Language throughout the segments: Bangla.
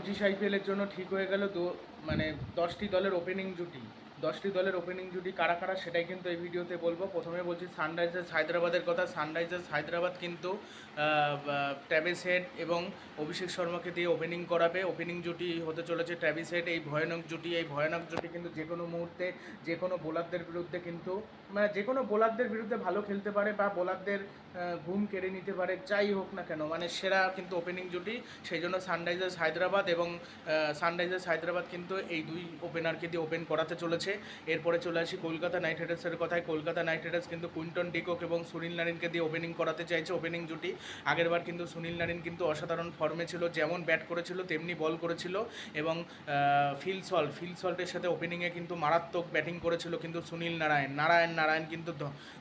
পঁচিশ আইপিএলের জন্য ঠিক হয়ে গেল মানে দশটি দলের ওপেনিং জুটি। দশটি দলের ওপেনিং জুটি কারা কারা সেটাই কিন্তু এই ভিডিওতে বলব। প্রথমে বলছি সানরাইজার্স হায়দ্রাবাদের কথা। সানরাইজার্স হায়দ্রাবাদ কিন্তু ট্র্যাভিস হেড এবং অভিষেক শর্মাকে দিয়ে ওপেনিং করাবে। ওপেনিং জুটি হতে চলেছে ট্র্যাভিস হেড এই ভয়ানক জুটি, এই ভয়ানক জুটি কিন্তু যে কোনো মুহূর্তে, যে কোনো বোলারদের বিরুদ্ধে কিন্তু মানে যে কোনো বোলারদের বিরুদ্ধে ভালো খেলতে পারে বা বোলারদের ঘুম কেড়ে নিতে পারে, যাই হোক না কেন মানে সেরা কিন্তু ওপেনিং জুটি। সেই জন্য সানরাইজার্স হায়দ্রাবাদ এবং সানরাইজার্স হায়দ্রাবাদ কিন্তু এই দুই ওপেনারকে দিয়ে ওপেন করাতে চলেছে। এরপরে চলে আসি কলকাতা নাইট রাইডার্সের কথায়। কলকাতা নাইট রাইডার্স কিন্তু কুইন্টন ডিকক এবং সুনীল নারিনকে দিয়ে ওপেনিং করাতে চাইছে ওপেনিং জুটি। আগেরবার কিন্তু সুনীল নারিন কিন্তু অসাধারণ ফর্মে ছিল, যেমন ব্যাট করেছিল, তেমনি বল করেছিল এবং ফিল সল্ট ফিল সল্টের সাথে ওপেনিংয়ে কিন্তু মারাত্মক ব্যাটিং করেছিল কিন্তু সুনীল নারায়ণ। নারায়ণ নারায়ণ কিন্তু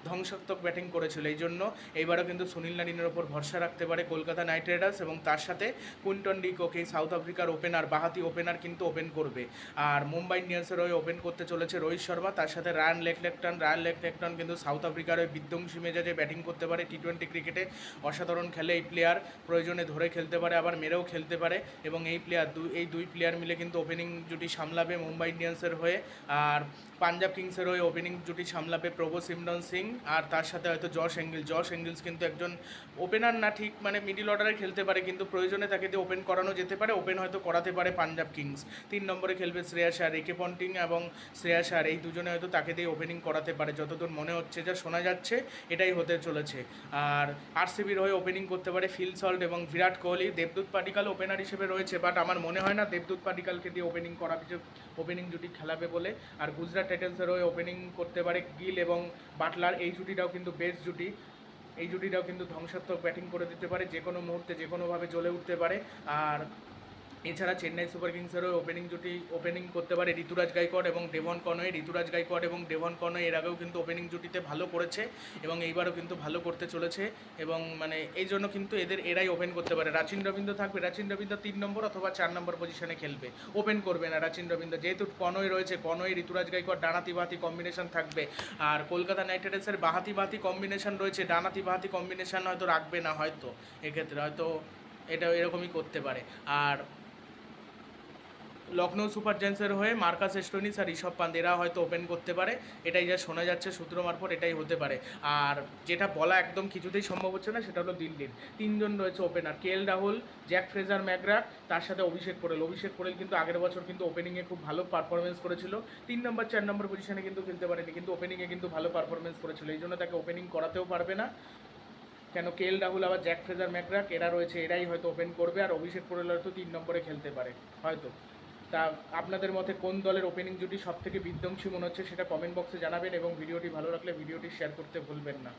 ধ্বংসাত্মক ব্যাটিং করেছিল। এই জন্য এইবারও কিন্তু সুনীল নারিনের ওপর ভরসা রাখতে পারে কলকাতা নাইট রাইডার্স এবং তার সাথে কুইন্টন ডিকক এই সাউথ আফ্রিকার ওপেনার বাহাতি ওপেনার কিন্তু ওপেন করবে। আর মুম্বাই ইন্ডিয়ান্সের হয়ে ওপেন করতে চলেছে রোহিত শর্মা, তার সাথে রায়ান লেকলেকটন। রায়ান লেকলেকটন কিন্তু সাউথ আফ্রিকার হয়ে বিধ্বংসী মেজাজে ব্যাটিং করতে পারে। টি টোয়েন্টি ক্রিকেটে অসাধারণ খেলে এই প্লেয়ার প্রয়োজনে ধরে খেলতে পারে, আবার মেরেও খেলতে পারে এবং এই প্লেয়ার দুই এই দুই প্লেয়ার মিলে কিন্তু ওপেনিং জুটি সামলাবে মুম্বাই ইন্ডিয়ান্সের হয়ে। আর পাঞ্জাব কিংসের হয়ে ওপেনিং জুটি সামলাবে প্রভু সিমরন সিং। আর তার সাথে হয়তো জশ এঙ্গেল জশ এঙ্গেলস কিন্তু একজন ওপেনার না ঠিক মানে মিডিল অর্ডারে খেলতে পারে, কিন্তু প্রয়োজনে তাকে দিয়ে ওপেন করানো যেতে পারে। ওপেন হয়তো করাতে পারে পাঞ্জাব কিংস। তিন নম্বরে খেলবে শ্রেয়াস আর রেকে পন্টিং এবং শ্রেয়াস আর এই দুজনে হয়তো তাকে দিয়ে ওপেনিং করাতে পারে। যতদূর মনে হচ্ছে, যা শোনা যাচ্ছে, এটাই হতে চলেছে। আর আরসিবির হয়ে ওপেনিং করতে পারে ফিল সল্ট এবং বিরাট কোহলি। দেবদূত পাটিকাল ওপেনার হিসেবে রয়েছে বাট আমার মনে হয় না দেবদূত পাটিকালকে দিয়ে ওপেনিং করা কিছু ওপেনিং জুটি খেলাবে বলে। আর গুজরাট টাইটান্সের হয়ে ওপেনিং করতে পারে গিল এবং বাটলার। এই জুটিটাও কিন্তু বেস্ট জুটি। এই জুটিটাও কিন্তু ধ্বংসাত্মক ব্যাটিং করে দিতে পারে। যে কোনো মুহূর্তে যে কোনোভাবে জ্বলে উঠতে পারে। আর এছাড়া চেন্নাই সুপার কিংসেরও ওপেনিং জুটি ওপেনিং করতে পারে ঋতুরাজ গাইকোয়াড এবং ডেভন কনয়ে ঋতুরাজ গাইকোয়াড এবং ডেভন কনয় এর আগেও কিন্তু ওপেনিং জুটিতে ভালো করেছে এবং এইবারও কিন্তু ভালো করতে চলেছে এবং মানে এই জন্য কিন্তু এদের এরাই ওপেন করতে পারে। রাচিন রবীন্দ্র থাকবে, রাচিন রবীন্দ্র তিন নম্বর অথবা চার নম্বর পজিশনে খেলবে। ওপেন করবে না রাচিন রবীন্দ্র। যেহেতু কনয় রয়েছে কনয় ঋতুরাজ গাইকোয়াড ডানাতি বাহাতি কম্বিনেশন থাকবে। আর কলকাতা নাইট রাইডার্সের বাহাতি বাহাতি কম্বিনেশন রয়েছে ডানাতি বাহাতি কম্বিনেশন হয়তো রাখবে না হয়তো। এক্ষেত্রে হয়তো এটা এরকমই করতে পারে। আর লখনৌ সুপার জায়ান্টসের হয়ে মার্কাস এস্টোনিস আর ঋষভ পান্ত এরা হয়তো ওপেন করতে পারে। এটাই যা শোনা যাচ্ছে সূত্র মারফত, এটাই হতে পারে। আর যেটা বলা একদম কিছুতেই সম্ভব হচ্ছে না, সেটা হলো দিল্লির তিনজন রয়েছে opener K L Rahul, Jake Fraser McGurk তার সাথে অভিষেক পোরেল। অভিষেক পোরেল কিন্তু আগের বছর কিন্তু ওপেনিংয়ে খুব ভালো পারফরমেন্স করেছিল। তিন নম্বর চার নম্বর পজিশনে কিন্তু খেলতে পারেনি, কিন্তু ওপেনিংয়ে কিন্তু ভালো পারফরমেন্স করেছিল। এই জন্য তাকে ওপেনিং করাতেও পারবে না। কেন কে এল রাহুল, আবার জ্যাক ফ্রেজার ম্যাকরাক এরা রয়েছে, এরাই হয়তো ওপেন করবে। আর অভিষেক পোরেল হয়তো তিন নম্বরে খেলতে পারে, হয়তো। তা আপনাদের মতে কোন দলের ওপেনিং জুটি সবথেকে বিধ্বংসী মনে হচ্ছে সেটা কমেন্ট বক্সে জানাবেন এবং ভিডিওটি ভালো লাগলে ভিডিওটি শেয়ার করতে ভুলবেন না।